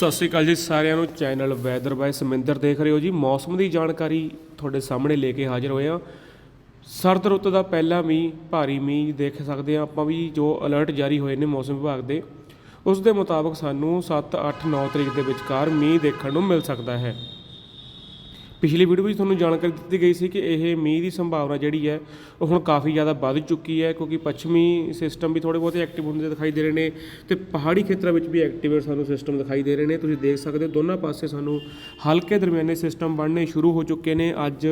ਸਤਿ ਸ਼੍ਰੀ ਅਕਾਲ ਜੀ ਸਾਰਿਆਂ ਨੂੰ। ਚੈਨਲ ਵੈਦਰ ਬਾਈ ਸਮਿੰਦਰ ਦੇਖ ਰਹੇ ਹੋ ਜੀ। ਮੌਸਮ ਦੀ ਜਾਣਕਾਰੀ ਤੁਹਾਡੇ ਸਾਹਮਣੇ ਲੈ ਕੇ ਹਾਜ਼ਰ ਹੋਏ ਆ ਸਰਦ ਰੁੱਤ ਦਾ ਪਹਿਲਾ ਮੀਂਹ, ਭਾਰੀ ਮੀਂਹ ਦੇਖ ਸਕਦੇ ਆ ਆਪਾਂ ਵੀ, ਜੋ ਅਲਰਟ ਜਾਰੀ ਹੋਏ ਨੇ ਮੌਸਮ ਵਿਭਾਗ ਦੇ। ਉਸ ਦੇ ਮੁਤਾਬਕ ਸਾਨੂੰ 7 8 9 ਤਰੀਕ ਦੇ ਵਿਚਕਾਰ ਮੀਂਹ ਦੇਖਣ ਨੂੰ ਮਿਲ ਸਕਦਾ ਹੈ। ਪਿਛਲੀ ਵੀਡੀਓ ਵਿੱਚ ਤੁਹਾਨੂੰ ਜਾਣਕਾਰੀ ਦਿੱਤੀ ਗਈ ਸੀ ਕਿ ਇਹ ਮੀਂਹ ਦੀ ਸੰਭਾਵਨਾ ਜਿਹੜੀ ਹੈ, ਉਹ ਹੁਣ ਕਾਫੀ ਜ਼ਿਆਦਾ ਵੱਧ ਚੁੱਕੀ ਹੈ ਕਿਉਂਕਿ ਪੱਛਮੀ ਸਿਸਟਮ ਵੀ ਥੋੜੇ ਬਹੁਤੇ ਐਕਟਿਵ ਹੁੰਦੇ ਦਿਖਾਈ ਦੇ ਰਹੇ ਨੇ ਤੇ ਪਹਾੜੀ ਖੇਤਰਾਂ ਵਿੱਚ ਵੀ ਐਕਟਿਵ ਸਾਨੂੰ ਸਿਸਟਮ ਦਿਖਾਈ ਦੇ ਰਹੇ ਨੇ। ਤੁਸੀਂ ਦੇਖ ਸਕਦੇ ਹੋ, ਦੋਨਾਂ ਪਾਸੇ ਸਾਨੂੰ ਹਲਕੇ ਦਰਮਿਆਨੇ ਸਿਸਟਮ ਬਣਨੇ ਸ਼ੁਰੂ ਹੋ ਚੁੱਕੇ ਨੇ। ਅੱਜ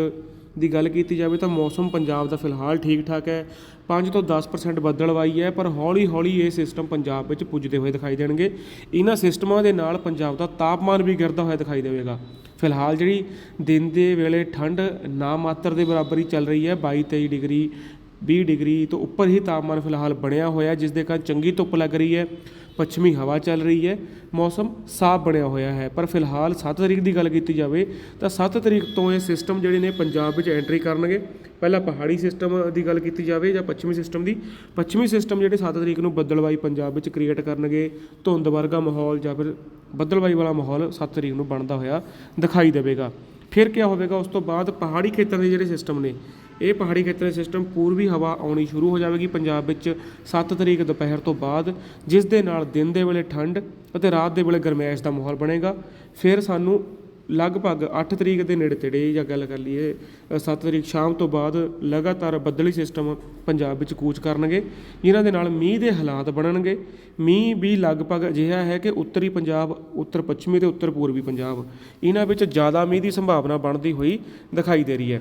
ਦੀ ਗੱਲ ਕੀਤੀ ਜਾਵੇ ਤਾਂ ਮੌਸਮ ਪੰਜਾਬ ਦਾ ਫਿਲਹਾਲ ਠੀਕ ਠਾਕ ਹੈ। 5 ਤੋਂ 10% ਬੱਦਲਵਾਈ ਹੈ, ਪਰ ਹੌਲੀ ਹੌਲੀ ਇਹ ਸਿਸਟਮ ਪੰਜਾਬ ਵਿੱਚ ਪੁੱਜਦੇ ਹੋਏ ਦਿਖਾਈ ਦੇਣਗੇ। ਇਹਨਾਂ ਸਿਸਟਮਾਂ ਦੇ ਨਾਲ ਪੰਜਾਬ ਦਾ ਤਾਪਮਾਨ ਵੀ ਗਿਰਦਾ ਹੋਇਆ ਦਿਖਾਈ ਦੇਵੇਗਾ। ਫਿਲਹਾਲ ਜਿਹੜੀ ਦਿਨ ਦੇ ਵੇਲੇ ਠੰਡ ਨਾ ਮਾਤਰ ਦੇ ਬਰਾਬਰ ਹੀ ਚੱਲ ਰਹੀ ਹੈ 22 23 ਡਿਗਰੀ 20 ਡਿਗਰੀ ਤੋਂ ਉੱਪਰ ਹੀ ਤਾਪਮਾਨ ਫਿਲਹਾਲ ਬਣਿਆ ਹੋਇਆ, ਜਿਸ ਦੇ ਕਾਰਨ ਚੰਗੀ ਧੁੱਪ ਲੱਗ ਰਹੀ ਹੈ, ਪੱਛਮੀ ਹਵਾ ਚੱਲ ਰਹੀ ਹੈ, ਮੌਸਮ ਸਾਫ਼ ਬਣਿਆ ਹੋਇਆ ਹੈ। ਪਰ ਫਿਲਹਾਲ 7 ਤਰੀਕ ਦੀ ਗੱਲ ਕੀਤੀ ਜਾਵੇ ਤਾਂ 7 ਤਰੀਕ ਤੋਂ ਇਹ ਸਿਸਟਮ ਜਿਹੜੇ ਨੇ ਪੰਜਾਬ ਵਿੱਚ ਐਂਟਰੀ ਕਰਨਗੇ। ਪਹਿਲਾਂ ਪਹਾੜੀ ਸਿਸਟਮ ਦੀ ਗੱਲ ਕੀਤੀ ਜਾਵੇ ਜਾਂ ਪੱਛਮੀ ਸਿਸਟਮ ਦੀ, ਪੱਛਮੀ ਸਿਸਟਮ ਜਿਹੜੇ 7 ਤਰੀਕ ਨੂੰ ਬੱਦਲਵਾਈ ਪੰਜਾਬ ਵਿੱਚ ਕ੍ਰੀਏਟ ਕਰਨਗੇ, ਧੁੰਦ ਵਰਗਾ ਮਾਹੌਲ ਜਾਂ ਫਿਰ ਬੱਦਲਵਾਈ ਵਾਲਾ ਮਾਹੌਲ 7 ਤਰੀਕ ਨੂੰ ਬਣਦਾ ਹੋਇਆ ਦਿਖਾਈ ਦੇਵੇਗਾ। ਫਿਰ ਕੀ ਹੋਵੇਗਾ, ਉਸ ਤੋਂ ਬਾਅਦ ਪਹਾੜੀ ਖੇਤਰ ਦੇ ਜਿਹੜੇ ਸਿਸਟਮ ਨੇ ਇਹ ਪਹਾੜੀ ਖੇਤਰ ਦੇ ਸਿਸਟਮ ਪੂਰਬੀ ਹਵਾ ਆਉਣੀ ਸ਼ੁਰੂ ਹੋ ਜਾਵੇਗੀ। ਪੰਜਾਬ ਵਿੱਚ 7 ਤਰੀਕ ਦੁਪਹਿਰ ਤੋਂ ਬਾਅਦ, ਜਿਸ ਦੇ ਨਾਲ ਦਿਨ ਦੇ ਵੇਲੇ ਠੰਡ ਅਤੇ ਰਾਤ ਦੇ ਵੇਲੇ ਗਰਮੈਸ਼ ਦਾ ਮਾਹੌਲ ਬਣੇਗਾ। ਫਿਰ ਸਾਨੂੰ ਲਗਭਗ 8 ਤਰੀਕ ਦੇ ਨੇੜੇ ਤੇੜੇ ਜਾਂ ਗੱਲ ਕਰ ਲਈਏ 7 ਤਰੀਕ ਸ਼ਾਮ ਤੋਂ ਬਾਅਦ ਲਗਾਤਾਰ ਬੱਦਲੀ ਸਿਸਟਮ ਪੰਜਾਬ ਵਿੱਚ ਕੂਚ ਕਰਨਗੇ, ਜਿਨ੍ਹਾਂ ਦੇ ਨਾਲ ਮੀਂਹ ਦੇ ਹਾਲਾਤ ਬਣਨਗੇ। ਮੀਂਹ ਵੀ ਲਗਭਗ ਅਜਿਹਾ ਹੈ ਕਿ ਉੱਤਰੀ ਪੰਜਾਬ, ਉੱਤਰ ਪੱਛਮੀ ਤੇ ਉੱਤਰ ਪੂਰਬੀ ਪੰਜਾਬ ਇਹਨਾਂ ਵਿੱਚ ਜ਼ਿਆਦਾ ਮੀਂਹ ਦੀ ਸੰਭਾਵਨਾ ਬਣਦੀ ਹੋਈ ਦਿਖਾਈ ਦੇ ਰਹੀ ਹੈ।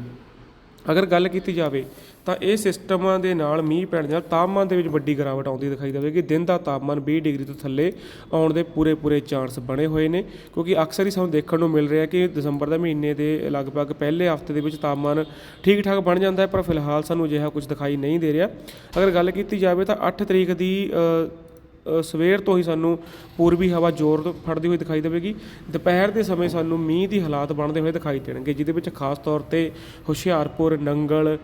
ਅਗਰ ਗੱਲ ਕੀਤੀ ਜਾਵੇ ਤਾਂ ਇਹ ਸਿਸਟਮਾਂ ਦੇ ਨਾਲ ਮੀਂਹ ਪੈਣ ਨਾਲ ਤਾਪਮਾਨ ਦੇ ਵਿੱਚ ਵੱਡੀ ਗਿਰਾਵਟ ਆਉਂਦੀ ਦਿਖਾਈ ਦੇਵੇਗੀ। ਦਿਨ ਦਾ ਤਾਪਮਾਨ 20 ਡਿਗਰੀ ਤੋਂ ਥੱਲੇ ਆਉਣ ਦੇ ਪੂਰੇ ਪੂਰੇ ਚਾਂਸ ਬਣੇ ਹੋਏ ਨੇ, ਕਿਉਂਕਿ ਅਕਸਰ ਹੀ ਸਾਨੂੰ ਦੇਖਣ ਨੂੰ ਮਿਲ ਰਿਹਾ ਕਿ ਦਸੰਬਰ ਦੇ ਮਹੀਨੇ ਦੇ ਲਗਭਗ ਪਹਿਲੇ ਹਫ਼ਤੇ ਦੇ ਵਿੱਚ ਤਾਪਮਾਨ ਠੀਕ ਠਾਕ ਬਣ ਜਾਂਦਾ ਹੈ, ਪਰ ਫਿਲਹਾਲ ਸਾਨੂੰ ਅਜਿਹਾ ਕੁਝ ਦਿਖਾਈ ਨਹੀਂ ਦੇ ਰਿਹਾ। ਅਗਰ ਗੱਲ ਕੀਤੀ ਜਾਵੇ ਤਾਂ 8 ਤਰੀਕ ਦੀ ਸਵੇਰ ਤੋਂ ਹੀ ਸਾਨੂੰ ਪੂਰਬੀ ਹਵਾ ਜ਼ੋਰ ਤੋਂ ਫੜਦੀ ਹੋਈ ਦਿਖਾਈ ਦੇਵੇਗੀ। ਦੁਪਹਿਰ ਦੇ ਸਮੇਂ ਸਾਨੂੰ ਮੀਂਹ ਦੀ ਹਾਲਾਤ ਬਣਦੇ ਹੋਏ ਦਿਖਾਈ ਦੇਣਗੇ, ਜਿਹਦੇ ਵਿੱਚ ਖਾਸ ਤੌਰ ਤੇ ਹੁਸ਼ਿਆਰਪੁਰ, ਨੰਗਲ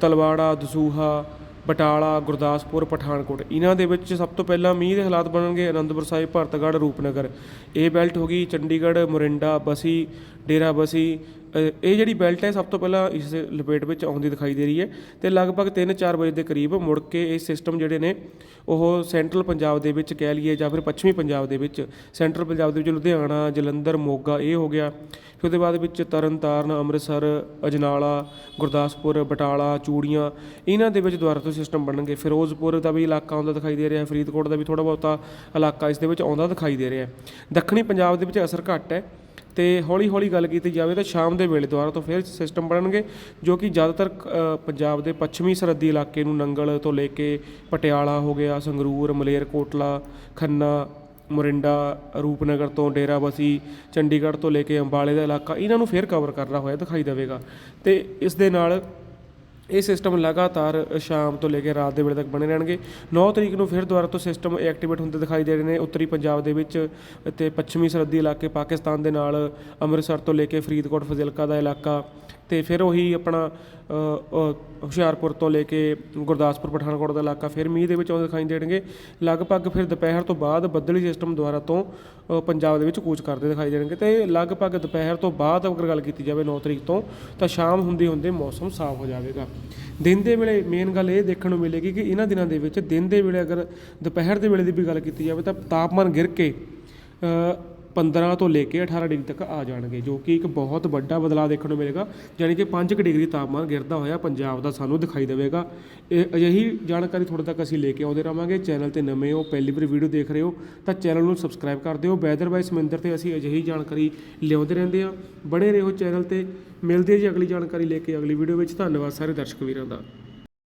ਤਲਵਾੜਾ, ਦਸੂਹਾ, ਬਟਾਲਾ, ਗੁਰਦਾਸਪੁਰ, ਪਠਾਨਕੋਟ। ਇਹਨਾਂ ਦੇ ਵਿੱਚ ਸਭ ਤੋਂ ਪਹਿਲਾਂ ਮੀਂਹ ਦੇ ਹਾਲਾਤ ਬਣਨਗੇ। ਅਨੰਦਪੁਰ ਸਾਹਿਬ, ਭਰਤਗੜ੍ਹ, ਰੂਪਨਗਰ। ਇਹ ਬੈਲਟ ਹੋ ਗਈ ਚੰਡੀਗੜ੍ਹ, ਮੋਰਿੰਡਾ, ਬਸੀ ਡੇਰਾ ਬਸੀ ਇਹ ਜਿਹੜੀ ਬੈਲਟ ਹੈ ਸਭ ਤੋਂ ਪਹਿਲਾਂ ਇਸ ਦੇ ਲਪੇਟ ਵਿੱਚ ਆਉਂਦੀ ਦਿਖਾਈ ਦੇ ਰਹੀ ਹੈ ਤੇ ਲਗਭਗ 3-4 ਵਜੇ ਦੇ ਕਰੀਬ ਮੁੜ ਕੇ ਇਹ ਸਿਸਟਮ ਜਿਹੜੇ ਨੇ ਉਹ ਸੈਂਟਰਲ ਪੰਜਾਬ ਦੇ ਵਿੱਚ ਕਹਿ ਲਈਏ ਜਾਂ ਫਿਰ ਪੱਛਮੀ ਪੰਜਾਬ ਦੇ ਵਿੱਚ ਸੈਂਟਰਲ ਪੰਜਾਬ ਦੇ ਵਿੱਚ ਲੁਧਿਆਣਾ, ਜਲੰਧਰ, ਮੋਗਾ ਇਹ ਹੋ ਗਿਆ। ਫਿਰ ਉਹਦੇ ਬਾਅਦ ਵਿੱਚ ਤਰਨਤਾਰਨ, ਅੰਮ੍ਰਿਤਸਰ, ਅਜਨਾਲਾ, ਗੁਰਦਾਸਪੁਰ, ਬਟਾਲਾ, ਚੂੜੀਆਂ, ਇਹਨਾਂ ਦੇ ਵਿੱਚ ਦੁਆਰਾ ਤੋਂ ਸਿਸਟਮ ਬਣਨਗੇ। ਫਿਰੋਜ਼ਪੁਰ ਦਾ ਵੀ ਇਲਾਕਾ ਆਉਂਦਾ ਦਿਖਾਈ ਦੇ ਰਿਹਾ, ਫਰੀਦਕੋਟ ਦਾ ਵੀ ਥੋੜਾ ਬਹੁਤਾ ਇਲਾਕਾ ਇਸ ਦੇ ਵਿੱਚ ਆਉਂਦਾ ਦਿਖਾਈ ਦੇ ਰਿਹਾ। ਦੱਖਣੀ ਪੰਜਾਬ ਦੇ ਵਿੱਚ ਅਸਰ ਘੱਟ ਹੈ। ਤੇ ਹੌਲੀ ਹੌਲੀ ਗੱਲ ਕੀਤੀ ਜਾਵੇ ਤਾਂ ਸ਼ਾਮ ਦੇ ਵੇਲੇ ਦੁਆਰਾ ਤੋਂ ਫਿਰ ਸਿਸਟਮ ਬਣਨਗੇ, ਜੋ ਕਿ ਜ਼ਿਆਦਾਤਰ ਪੰਜਾਬ ਦੇ ਪੱਛਮੀ ਸਰਹੱਦੀ ਇਲਾਕੇ ਨੂੰ ਨੰਗਲ ਤੋਂ ਲੈ ਕੇ ਪਟਿਆਲਾ ਹੋ ਗਿਆ, ਸੰਗਰੂਰ ਮਲੇਰਕੋਟਲਾ ਖੰਨਾ, ਮੋਰਿੰਡਾ, ਰੂਪਨਗਰ ਤੋਂ ਡੇਰਾਬਸੀ, ਚੰਡੀਗੜ੍ਹ ਤੋਂ ਲੈ ਕੇ ਅੰਬਾਲੇ ਦਾ ਇਲਾਕਾ, ਇਹਨਾਂ ਨੂੰ ਫਿਰ ਕਵਰ ਕਰਨਾ ਹੋਇਆ ਦਿਖਾਈ ਦੇਵੇਗਾ। ਤੇ ਇਸ ਦੇ ਨਾਲ ਇਹ ਸਿਸਟਮ ਲਗਾਤਾਰ ਸ਼ਾਮ ਤੋਂ ਲੈ ਕੇ ਰਾਤ ਦੇ ਵੇਲੇ ਤੱਕ ਬਣੇ ਰਹਿਣਗੇ। 9 ਤਰੀਕ ਨੂੰ ਫਿਰ ਦੁਬਾਰਾ ਤੋਂ ਸਿਸਟਮ ਐਕਟੀਵੇਟ ਹੁੰਦੇ ਦਿਖਾਈ ਦੇ ਰਹੇ ਨੇ ਉੱਤਰੀ ਪੰਜਾਬ ਦੇ ਵਿੱਚ ਤੇ ਪੱਛਮੀ ਸਰਹੱਦੀ ਇਲਾਕੇ ਪਾਕਿਸਤਾਨ ਦੇ ਨਾਲ ਅੰਮ੍ਰਿਤਸਰ ਤੋਂ ਲੈ ਕੇ ਫਰੀਦਕੋਟ, ਫਜ਼ਿਲਕਾ ਦਾ ਇਲਾਕਾ ਅਤੇ ਫਿਰ ਉਹੀ ਆਪਣਾ ਹੁਸ਼ਿਆਰਪੁਰ ਤੋਂ ਲੈ ਕੇ ਗੁਰਦਾਸਪੁਰ, ਪਠਾਨਕੋਟ ਦਾ ਇਲਾਕਾ ਫਿਰ ਮੀਂਹ ਦੇ ਵਿੱਚ ਆਉਂਦੇ ਦਿਖਾਈ ਦੇਣਗੇ। ਲਗਭਗ ਫਿਰ ਦੁਪਹਿਰ ਤੋਂ ਬਾਅਦ ਬੱਦਲੀ ਸਿਸਟਮ ਦੁਆਰਾ ਤੋਂ ਪੰਜਾਬ ਦੇ ਵਿੱਚ ਕੂਚ ਕਰਦੇ ਦਿਖਾਈ ਦੇਣਗੇ ਤੇ ਲਗਭਗ ਦੁਪਹਿਰ ਤੋਂ ਬਾਅਦ ਅਗਰ ਗੱਲ ਕੀਤੀ ਜਾਵੇ 9 ਤਰੀਕ ਤੋਂ, ਤਾਂ ਸ਼ਾਮ ਹੁੰਦੇ ਹੁੰਦੇ ਮੌਸਮ ਸਾਫ਼ ਹੋ ਜਾਵੇਗਾ। ਦਿਨ ਦੇ ਵੇਲੇ ਮੇਨ ਗੱਲ ਇਹ ਦੇਖਣ ਨੂੰ ਮਿਲੇਗੀ ਕਿ ਇਹਨਾਂ ਦਿਨਾਂ ਦੇ ਵਿੱਚ ਦਿਨ ਦੇ ਵੇਲੇ ਅਗਰ ਦੁਪਹਿਰ ਦੇ ਵੇਲੇ ਦੀ ਵੀ ਗੱਲ ਕੀਤੀ ਜਾਵੇ ਤਾਂ ਤਾਪਮਾਨ ਗਿਰ ਕੇ 15 ਤੋਂ ਲੈ ਕੇ 18 ਡਿਗਰੀ ਤੱਕ ਆ ਜਾਣਗੇ, ਜੋ ਕਿ ਇੱਕ ਬਹੁਤ ਵੱਡਾ ਬਦਲਾਅ ਦੇਖਣ ਨੂੰ ਮਿਲੇਗਾ ਯਾਨੀ ਕਿ 5 ਡਿਗਰੀ ਤਾਪਮਾਨ ਗਿਰਦਾ ਹੋਇਆ ਪੰਜਾਬ ਦਾ ਸਾਨੂੰ ਦਿਖਾਈ ਦੇਵੇਗਾ। ਇਹ ਅਜਿਹੀ ਜਾਣਕਾਰੀ ਤੁਹਾਡੇ ਤੱਕ ਅਸੀਂ ਲੈ ਕੇ ਆਉਂਦੇ ਰਵਾਂਗੇ ਚੈਨਲ ਤੇ ਨਵੇਂ ਹੋ, ਪਹਿਲੀ ਵਾਰ ਵੀਡੀਓ ਦੇਖ ਰਹੇ ਹੋ, ਤਾਂ ਚੈਨਲ ਨੂੰ ਸਬਸਕ੍ਰਾਈਬ ਕਰ ਦਿਓ। ਵੈਦਰ ਬਾਈ ਸਮਿੰਦਰ ਤੇ ਅਸੀਂ ਅਜਿਹੀ ਜਾਣਕਾਰੀ ਲਿਆਉਂਦੇ ਰਹਿੰਦੇ ਹਾਂ। ਬਣੇ ਰਹੋ ਚੈਨਲ ਤੇ। ਮਿਲਦੇ ਜੀ ਅਗਲੀ ਜਾਣਕਾਰੀ ਲੈ ਕੇ ਅਗਲੀ ਵੀਡੀਓ ਵਿੱਚ। ਧੰਨਵਾਦ ਸਾਰੇ ਦਰਸ਼ਕ ਵੀਰਾਂ ਦਾ।